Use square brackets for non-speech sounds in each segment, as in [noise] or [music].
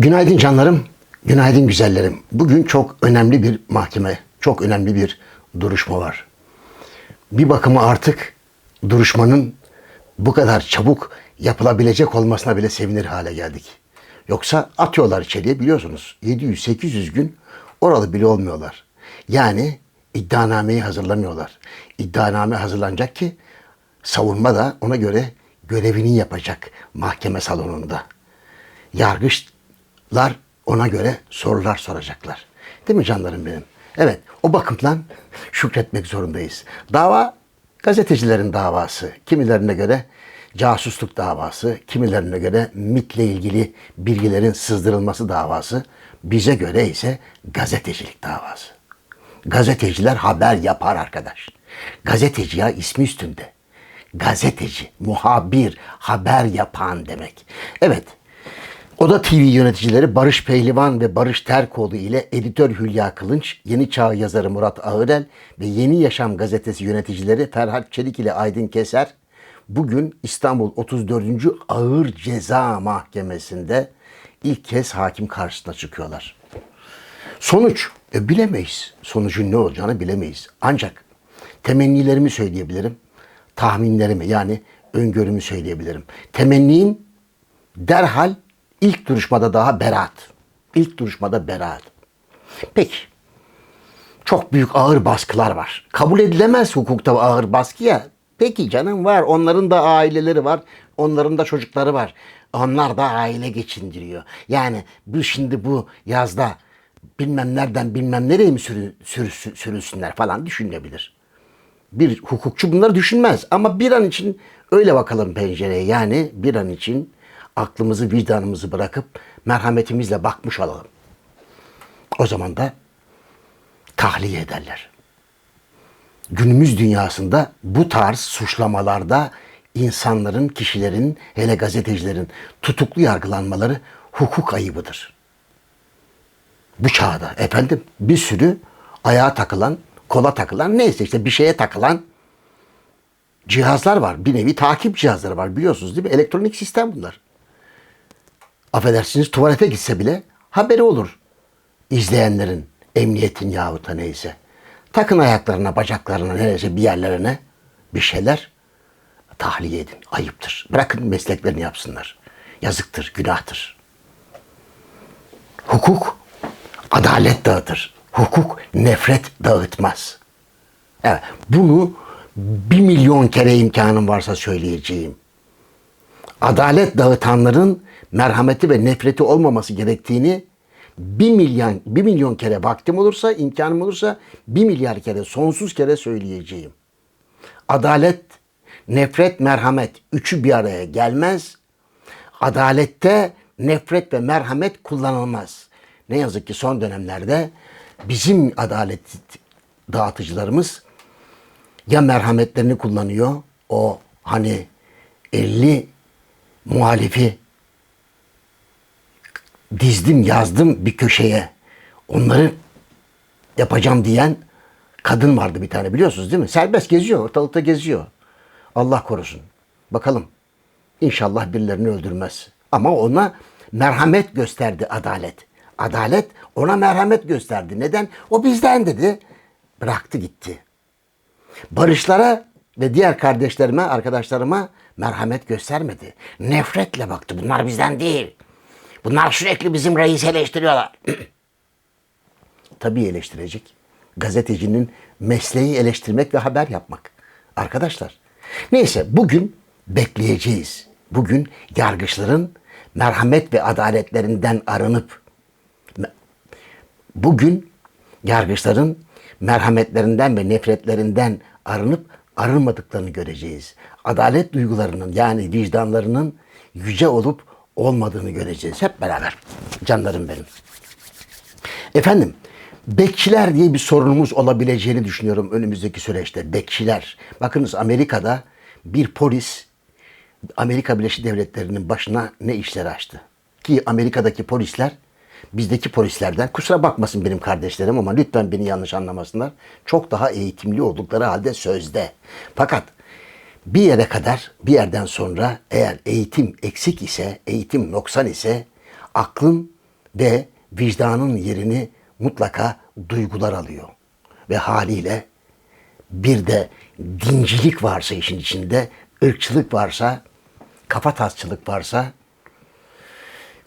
Günaydın canlarım, günaydın güzellerim. Bugün çok önemli bir mahkeme, çok önemli bir duruşma var. Bir bakıma artık duruşmanın bu kadar çabuk yapılabilecek olmasına bile sevinir hale geldik. Yoksa atıyorlar içeriye biliyorsunuz 700-800 gün oralı bile olmuyorlar. Yani iddianameyi hazırlamıyorlar. İddianame hazırlanacak ki savunma da ona göre görevini yapacak mahkeme salonunda yargıçlar ona göre sorular soracaklar. Değil mi canlarım benim? Evet, o bakımdan [laughs] şükretmek zorundayız. Dava gazetecilerin davası. Kimilerine göre casusluk davası, kimilerine göre MIT'le ilgili bilgilerin sızdırılması davası. Bize göre ise gazetecilik davası. Gazeteciler haber yapar arkadaş. Gazeteci ya ismi üstünde. Gazeteci, muhabir, haber yapan demek. Evet, Oda TV yöneticileri Barış Pehlivan ve Barış Terkoğlu ile editör Hülya Kılınç, Yeni Çağ yazarı Murat Ağırel ve Yeni Yaşam gazetesi yöneticileri Ferhat Çelik ile Aydın Keser bugün İstanbul 34. Ağır Ceza Mahkemesi'nde ilk kez hakim karşısına çıkıyorlar. Sonuç e, bilemeyiz. Sonucun ne olacağını bilemeyiz. Ancak temennilerimi söyleyebilirim. Tahminlerimi yani öngörümü söyleyebilirim. Temennim derhal ilk duruşmada daha beraat. İlk duruşmada beraat. Peki. Çok büyük ağır baskılar var. Kabul edilemez hukukta ağır baskı ya. Peki canım var. Onların da aileleri var. Onların da çocukları var. Onlar da aile geçindiriyor. Yani bu şimdi bu yazda bilmem nereden bilmem nereye mi sürü, sürü, sürülsünler falan düşünülebilir. Bir hukukçu bunları düşünmez. Ama bir an için öyle bakalım pencereye. Yani bir an için aklımızı vicdanımızı bırakıp merhametimizle bakmış olalım. O zaman da tahliye ederler. Günümüz dünyasında bu tarz suçlamalarda insanların, kişilerin, hele gazetecilerin tutuklu yargılanmaları hukuk ayıbıdır. Bu çağda efendim bir sürü ayağa takılan, kola takılan neyse işte bir şeye takılan cihazlar var. Bir nevi takip cihazları var biliyorsunuz değil mi? Elektronik sistem bunlar affedersiniz tuvalete gitse bile haberi olur. İzleyenlerin, emniyetin yahut da neyse. Takın ayaklarına, bacaklarına, neresi bir yerlerine bir şeyler tahliye edin. Ayıptır. Bırakın mesleklerini yapsınlar. Yazıktır, günahtır. Hukuk adalet dağıtır. Hukuk nefret dağıtmaz. Evet, bunu bir milyon kere imkanım varsa söyleyeceğim. Adalet dağıtanların merhameti ve nefreti olmaması gerektiğini bir milyon, bir milyon kere vaktim olursa, imkanım olursa bir milyar kere, sonsuz kere söyleyeceğim. Adalet, nefret, merhamet üçü bir araya gelmez. Adalette nefret ve merhamet kullanılmaz. Ne yazık ki son dönemlerde bizim adalet dağıtıcılarımız ya merhametlerini kullanıyor, o hani 50 muhalifi dizdim yazdım bir köşeye. Onları yapacağım diyen kadın vardı bir tane biliyorsunuz değil mi? Serbest geziyor, ortalıkta geziyor. Allah korusun. Bakalım. İnşallah birilerini öldürmez. Ama ona merhamet gösterdi adalet. Adalet ona merhamet gösterdi. Neden? O bizden dedi. Bıraktı gitti. Barışlara ve diğer kardeşlerime, arkadaşlarıma merhamet göstermedi. Nefretle baktı. Bunlar bizden değil. Bunlar sürekli bizim reisi eleştiriyorlar. [clears throat] Tabii eleştirecek. Gazetecinin mesleği eleştirmek ve haber yapmak. Arkadaşlar. Neyse bugün bekleyeceğiz. Bugün yargıçların merhamet ve adaletlerinden arınıp bugün yargıçların merhametlerinden ve nefretlerinden arınıp arınmadıklarını göreceğiz. Adalet duygularının yani vicdanlarının yüce olup olmadığını göreceğiz hep beraber. Canlarım benim. Efendim, bekçiler diye bir sorunumuz olabileceğini düşünüyorum önümüzdeki süreçte. Bekçiler. Bakınız Amerika'da bir polis Amerika Birleşik Devletleri'nin başına ne işler açtı? Ki Amerika'daki polisler bizdeki polislerden kusura bakmasın benim kardeşlerim ama lütfen beni yanlış anlamasınlar. Çok daha eğitimli oldukları halde sözde. Fakat bir yere kadar bir yerden sonra eğer eğitim eksik ise, eğitim noksan ise aklın ve vicdanın yerini mutlaka duygular alıyor. Ve haliyle bir de dincilik varsa işin içinde, ırkçılık varsa, kafatasçılık varsa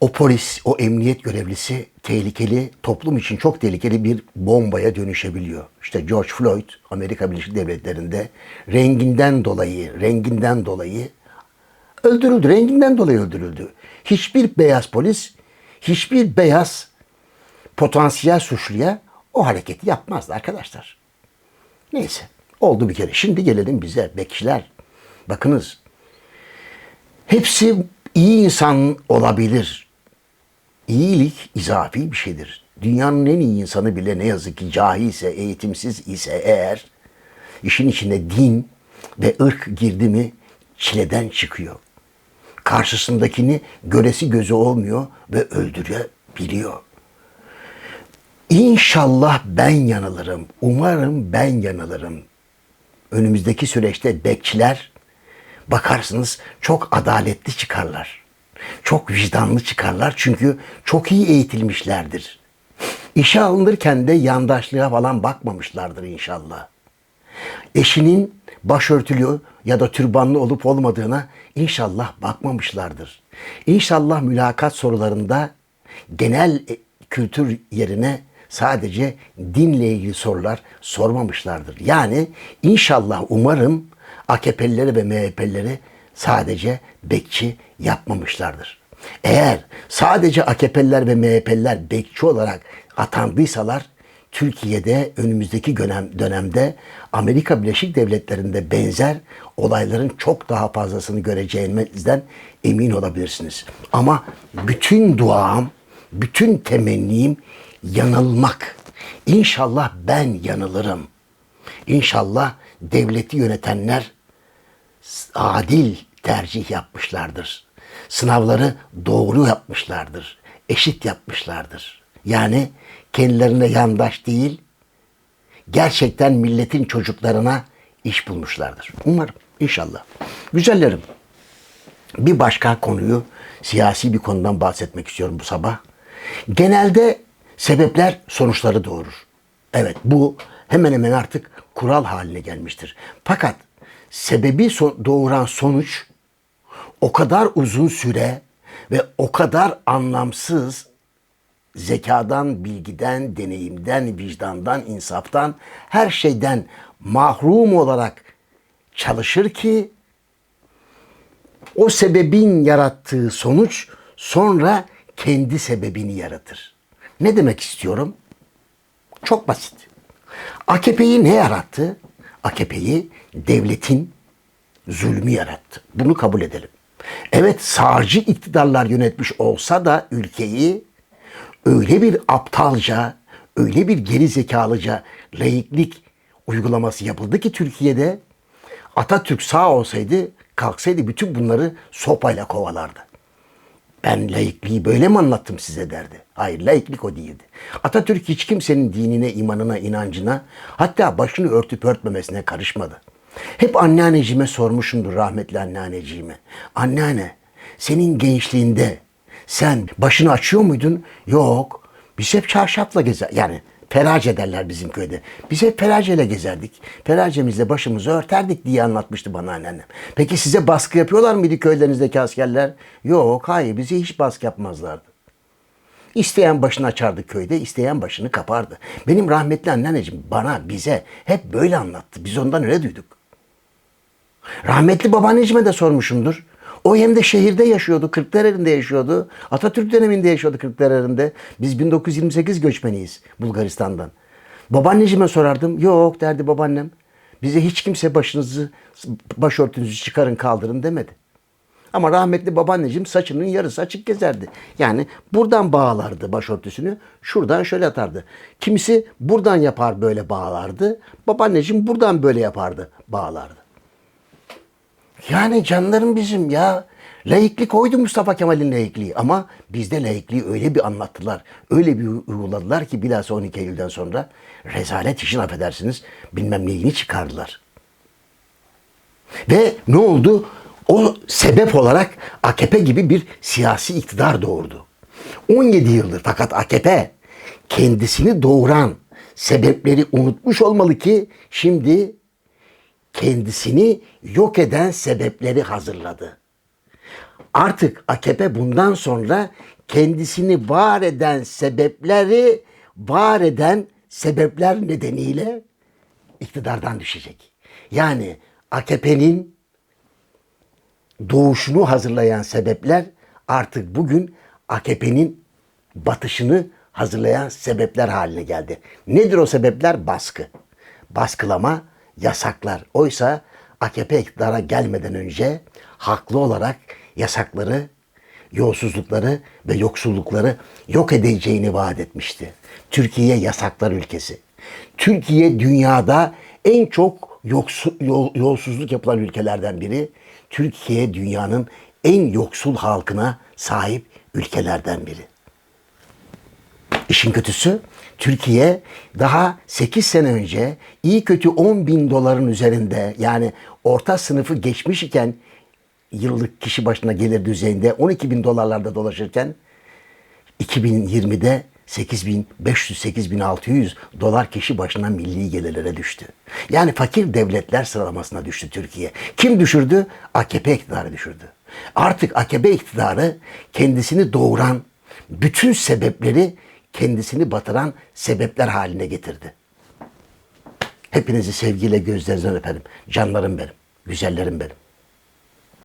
o polis, o emniyet görevlisi tehlikeli, toplum için çok tehlikeli bir bombaya dönüşebiliyor. İşte George Floyd Amerika Birleşik Devletleri'nde renginden dolayı, renginden dolayı öldürüldü. Renginden dolayı öldürüldü. Hiçbir beyaz polis, hiçbir beyaz potansiyel suçluya o hareketi yapmazdı arkadaşlar. Neyse. Oldu bir kere. Şimdi gelelim bize. Bekçiler. Bakınız. Hepsi iyi insan olabilir. İyilik izafi bir şeydir. Dünyanın en iyi insanı bile ne yazık ki cahilse, eğitimsiz ise eğer işin içine din ve ırk girdi mi çileden çıkıyor. Karşısındakini göresi gözü olmuyor ve öldürebiliyor. İnşallah ben yanılırım. Umarım ben yanılırım. Önümüzdeki süreçte bekçiler bakarsınız çok adaletli çıkarlar. Çok vicdanlı çıkarlar çünkü çok iyi eğitilmişlerdir. İşe alınırken de yandaşlığa falan bakmamışlardır inşallah. Eşinin başörtülü ya da türbanlı olup olmadığına inşallah bakmamışlardır. İnşallah mülakat sorularında genel e, kültür yerine sadece dinle ilgili sorular sormamışlardır. Yani inşallah umarım AKP'lileri ve MHP'lileri sadece bekçi yapmamışlardır. Eğer sadece AKP'liler ve MHP'liler bekçi olarak atandıysalar Türkiye'de önümüzdeki dönem, dönemde Amerika Birleşik Devletleri'nde benzer olayların çok daha fazlasını göreceğinizden emin olabilirsiniz. Ama bütün duam, bütün temennim yanılmak. İnşallah ben yanılırım. İnşallah devleti yönetenler adil tercih yapmışlardır. Sınavları doğru yapmışlardır. Eşit yapmışlardır. Yani kendilerine yandaş değil, gerçekten milletin çocuklarına iş bulmuşlardır. Umarım, inşallah. Güzellerim, bir başka konuyu, siyasi bir konudan bahsetmek istiyorum bu sabah. Genelde sebepler sonuçları doğurur. Evet, bu hemen hemen artık kural haline gelmiştir. Fakat sebebi doğuran sonuç o kadar uzun süre ve o kadar anlamsız zekadan, bilgiden, deneyimden, vicdandan, insaftan, her şeyden mahrum olarak çalışır ki o sebebin yarattığı sonuç sonra kendi sebebini yaratır. Ne demek istiyorum? Çok basit. AKP'yi ne yarattı? AKP'yi devletin zulmü yarattı. Bunu kabul edelim. Evet sağcı iktidarlar yönetmiş olsa da ülkeyi öyle bir aptalca, öyle bir geri zekalıca laiklik uygulaması yapıldı ki Türkiye'de Atatürk sağ olsaydı kalksaydı bütün bunları sopayla kovalardı. Ben laikliği böyle mi anlattım size derdi. Hayır laiklik o değildi. Atatürk hiç kimsenin dinine, imanına, inancına hatta başını örtüp örtmemesine karışmadı. Hep anneanneciğime sormuşumdur rahmetli anneanneciğime. Anneanne senin gençliğinde sen başını açıyor muydun? Yok. Biz hep çarşafla gezer. Yani ferace derler bizim köyde. Biz hep feraceyle gezerdik. Feracemizle başımızı örterdik diye anlatmıştı bana anneannem. Peki size baskı yapıyorlar mıydı köylerinizdeki askerler? Yok hayır bize hiç baskı yapmazlardı. İsteyen başını açardı köyde, isteyen başını kapardı. Benim rahmetli anneanneciğim bana, bize hep böyle anlattı. Biz ondan öyle duyduk. Rahmetli babaanneciğime de sormuşumdur. O hem de şehirde yaşıyordu, Kırklareli'nde yaşıyordu. Atatürk döneminde yaşıyordu Kırklareli'nde. Biz 1928 göçmeniyiz Bulgaristan'dan. Babaanneciğime sorardım. Yok derdi babaannem. Bize hiç kimse başınızı, başörtünüzü çıkarın kaldırın demedi. Ama rahmetli babaanneciğim saçının yarısı açık gezerdi. Yani buradan bağlardı başörtüsünü, şuradan şöyle atardı. Kimisi buradan yapar böyle bağlardı. Babaanneciğim buradan böyle yapardı, bağlardı. Yani canlarım bizim ya. Laiklik oydu Mustafa Kemal'in laikliği ama bizde laikliği öyle bir anlattılar, öyle bir uyguladılar ki bilhassa 12 Eylül'den sonra rezalet işin affedersiniz bilmem neyini çıkardılar. Ve ne oldu? O sebep olarak AKP gibi bir siyasi iktidar doğurdu. 17 yıldır fakat AKP kendisini doğuran sebepleri unutmuş olmalı ki şimdi kendisini yok eden sebepleri hazırladı. Artık AKP bundan sonra kendisini var eden sebepleri var eden sebepler nedeniyle iktidardan düşecek. Yani AKP'nin doğuşunu hazırlayan sebepler artık bugün AKP'nin batışını hazırlayan sebepler haline geldi. Nedir o sebepler? Baskı. Baskılama, yasaklar. Oysa AKP iktidara gelmeden önce haklı olarak yasakları, yolsuzlukları ve yoksullukları yok edeceğini vaat etmişti. Türkiye yasaklar ülkesi. Türkiye dünyada en çok yoksu, yol- yolsuzluk yapılan ülkelerden biri. Türkiye dünyanın en yoksul halkına sahip ülkelerden biri. İşin kötüsü Türkiye daha 8 sene önce iyi kötü 10 bin doların üzerinde yani orta sınıfı geçmiş iken yıllık kişi başına gelir düzeyinde 12 bin dolarlarda dolaşırken 2020'de 8500-8600 dolar kişi başına milli gelirlere düştü. Yani fakir devletler sıralamasına düştü Türkiye. Kim düşürdü? AKP iktidarı düşürdü. Artık AKP iktidarı kendisini doğuran bütün sebepleri kendisini batıran sebepler haline getirdi. Hepinizi sevgiyle gözlerinizden öperim. Canlarım benim, güzellerim benim.